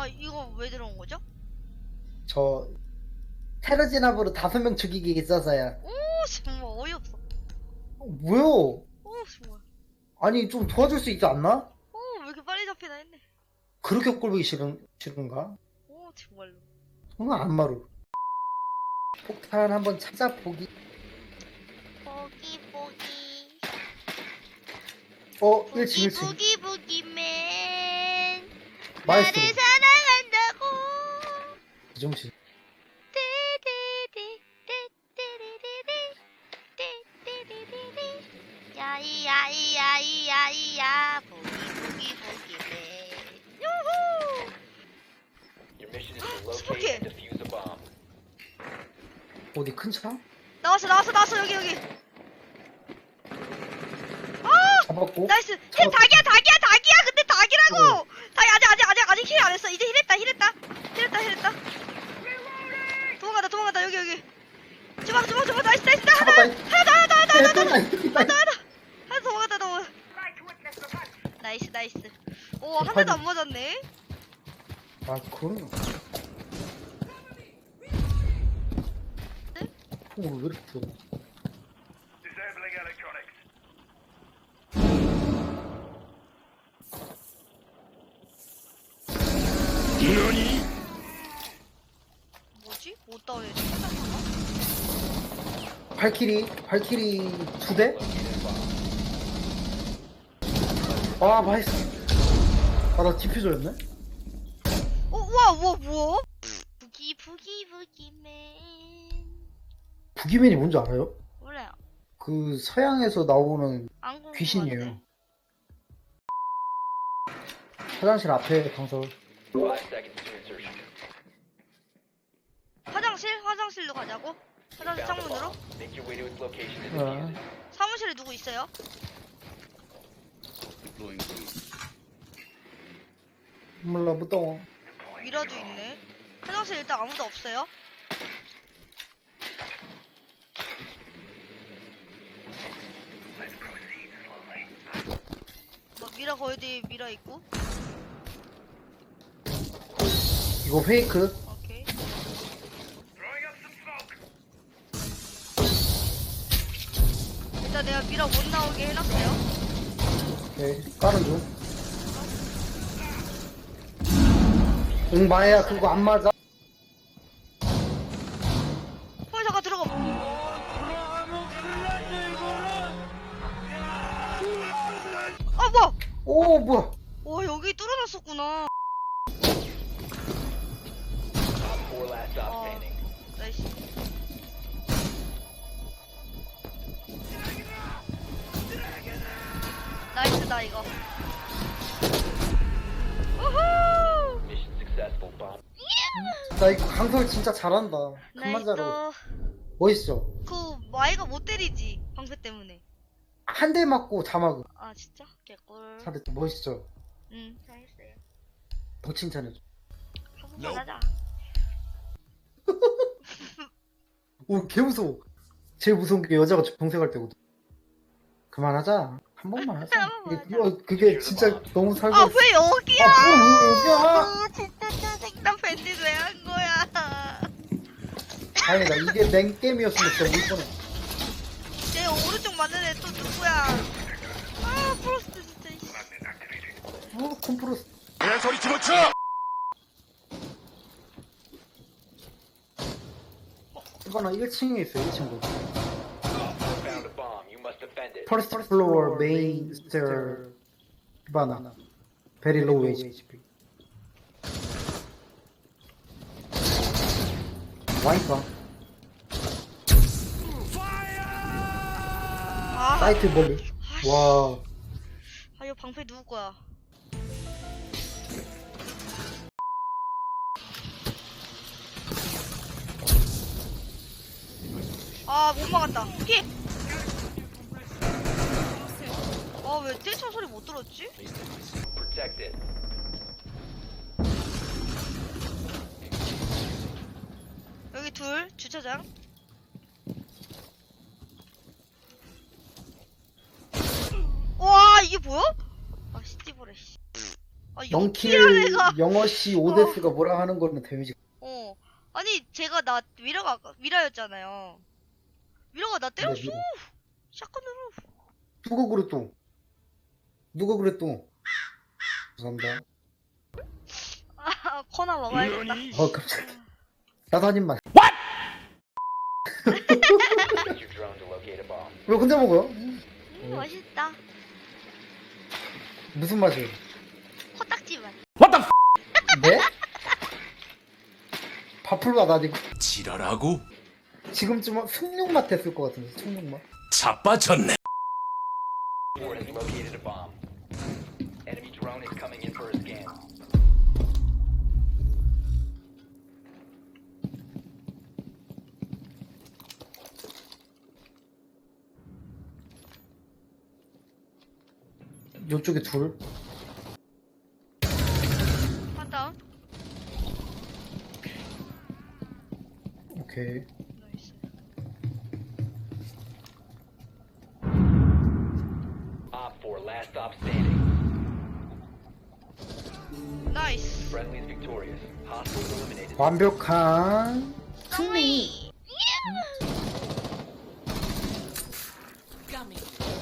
아 이거 왜 들어온 거죠? 저 테러 진압으로 다섯 명 죽이기 있어서야. 오 정말 어이없어. 어, 뭐요? 오 정말. 아니 좀 도와줄 수 있지 않나? 오왜 이렇게 빨리 잡히나 했네. 그렇게 꼴보기 싫은 싫은가? 오 정말로. 정말 안마루. 폭탄 한번 찾아보기. 보기 보기. 어, 보기 1층 1층. 보기 보기맨. 나를 사랑한다고. 제정신. 띠디디, 띠띠리리리, 띠띠리리리. 야이 야이 야이 야이 야 보기 보기 보기맨. 요호. Your mission is to locate and defuse a bomb. 어디 큰 차? 나왔어 나왔어 나왔어 여기 여기. 아 잡았고. 나이스. 힐 잡았고. 닭이야 닭이야 닭이야 근데 닭이라고. 닭이 아직 아직 아직 아직 힐 안 했어. 이제 힐했다 힐했다 힐했다 힐했다. 도망가다 도망가다 여기 여기. 주방 주방 주방 나이스 나이스 나 하나. 하나 더 하나 더 하나 더 하나 더 하나 더 네, 또 하나 더 하나 더 도망가다 도망. 나이스 나이스. 오 한 대도 안 맞았네. 아, 그럼. 총을 왜 이렇게 들어? Electronics. 뭐지? 못 따오네. 찾았나? 발키리, 발키리 두 대? 아, 맛있어. 아, 나 디퓨저였네? 어, 우와, 우와, 뭐야? 부기, 부기, 부기맨. 부기맨이 뭔지 알아요? 몰라요. 그 서양에서 나오는 안 궁금한데. 귀신이에요. 화장실 앞에 강서. Five seconds to insertion. 화장실? 화장실로 가자고? The 창문으로? 아. 사무실에 누구 있어요? 몰라, 무더워. 미라도 있네. 화장실 일단 아무도 없어요. 뭐 미라 거의 뒤에 미라 있고. 이거 페이크? 오케이. Throwing up some 일단 내가 미라 못 나오게 해놨어요. 네, 까는 중. 응, 마야, 그거 안 맞아. 어 잠깐 들어가. 아 뭐야? 오, 뭐야. 와 여기 뚫어놨었구나. Top four last stop 어. standing. 나이스. 나이스다 이거. 우후! Mission successful. Bomb. 나 이거 강설 진짜 잘한다. 그만 잘하 나이스. 멋있어. 그 마이가 못 때리지 방패 때문에. 한 대 맞고 자막은. 아 진짜 개꿀. 잘했어. 멋있어. 응 잘했어요. 더 칭찬해줘. 한 번만 하자. 오, 개 무서워. 제일 무서운 게 여자가 정색할 때거든. 그만하자. 한 번만 하자. 한 번만 이게, 어, 그게 진짜 너무 살벌. 아왜 여기야? 아, 뭐, 여기야? 아, 진짜 짜증나 밴딧 왜 한 거야? 다행이다. 이게 맹게임이었으면 진짜 울 뻔해. 제 오른쪽 맞는 애 또 누구야? 아 프로스트 진짜. 이씨. 어, 콤프로스. 그냥 소리 집어쳐! 이거는 1층에 있어, 1층도. Found First floor, main stair. 히바나. Very low HP. 와이파. 아, 사이트 멀리. 와. 아 이거 방패 누구 거야? 아 못 막았다. 피. 아왜 떼쳐 소리 못 들었지? 여기 둘 주차장. 와 이게 뭐야? 아 시티보래 씨. 아, 0킬 영킬을 내가. 영어시 오데스가 뭐라 하는 거는 데미지 어. 아니, 제가 나, 미라가, 아까- 미라였잖아요. 미라가 나 때렸어. 네, 미라. 샷건으로. 그래 또 누가 그래 또 감사합니다 아, 코나 먹어야겠다. 어 깜짝이야 bomb. 왜 혼자 먹어요? 음, 맛있다. 무슨 맛이에요? 코딱지 맛. 네? 밥풀맛 아니고 지랄하고 지금쯤 숭늉맛 됐을 것 같은데 숭늉맛 자빠졌네. Four has located a bomb. Enemy drone is coming in for a scan. 요쪽에 둘 하다. 오케이 나이스. Op 4, last stop standing. 나이스. Friendly is victorious. Hostiles eliminated. 완벽한 승리.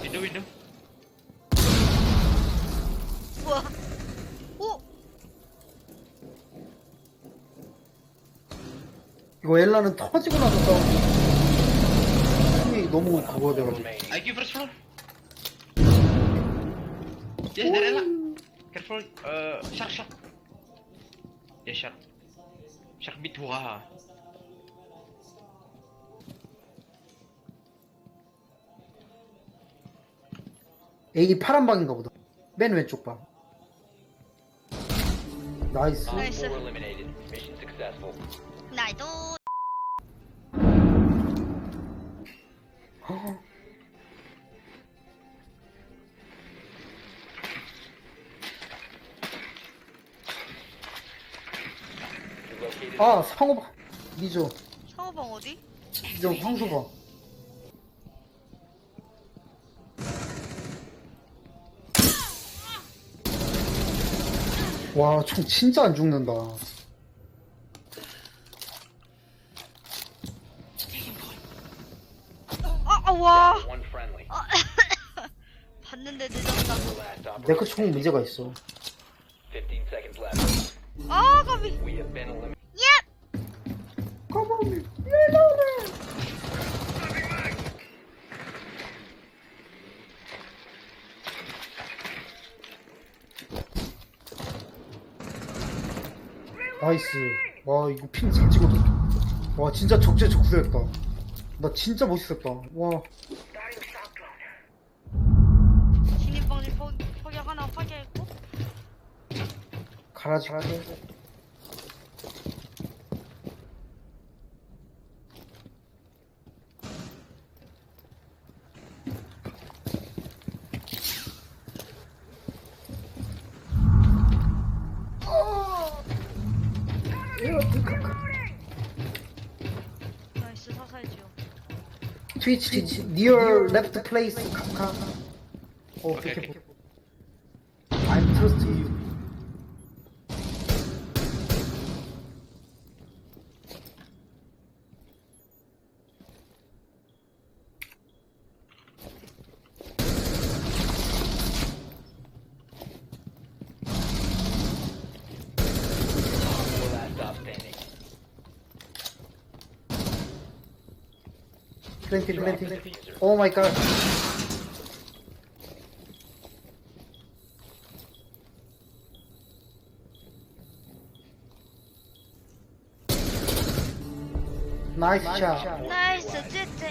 Window, window. 우와. 오! 이거 엘라는 터지고 나서 싸우는 너무 그거 돼가지고 remaining. IQ first floor. Yes, there Ella. Careful. Uh, shark, shark. Yes, shark. Shark bit wah. A 파란 방인가 보다 맨 왼쪽 방 나이스 Nice. 4 eliminated. Mission successful. 나이도. 아 상호방 니죠 상호방 어디? 니죠 황소방 와 총 진짜 안 죽는다 아, 아, 와. one friendly. 아, 봤는데 늦었다. Last op. 내거 총 문제가 있어 15 seconds left. 아, 까비. We have been eliminated. 예! 까마귀 나이스. 와 이거 핑잘 찍어도 와 진짜 적재적소했다. 나 진짜 멋있었다. 와. 진입방지 포, 포격 하나 파괴했고. 가라지 가라지 트위치 트위치 near left place 가 어, 오케이, 오케이 오케이. I'm trust 20, 20. Oh my god. 나이스 샷. 나이스 쯔쯔.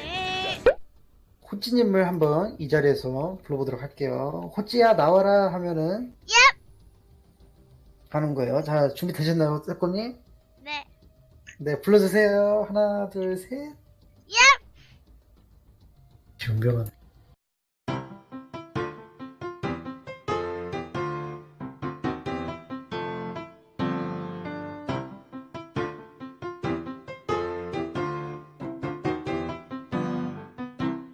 호찌님을 한번 이 자리에서 불러보도록 할게요. 호찌야 나와라 하면은 얍. 가는 거예요. 자 준비 되셨나요, 세꼬님? 네. 네 불러주세요. 하나 둘 셋. 얍. 준비하면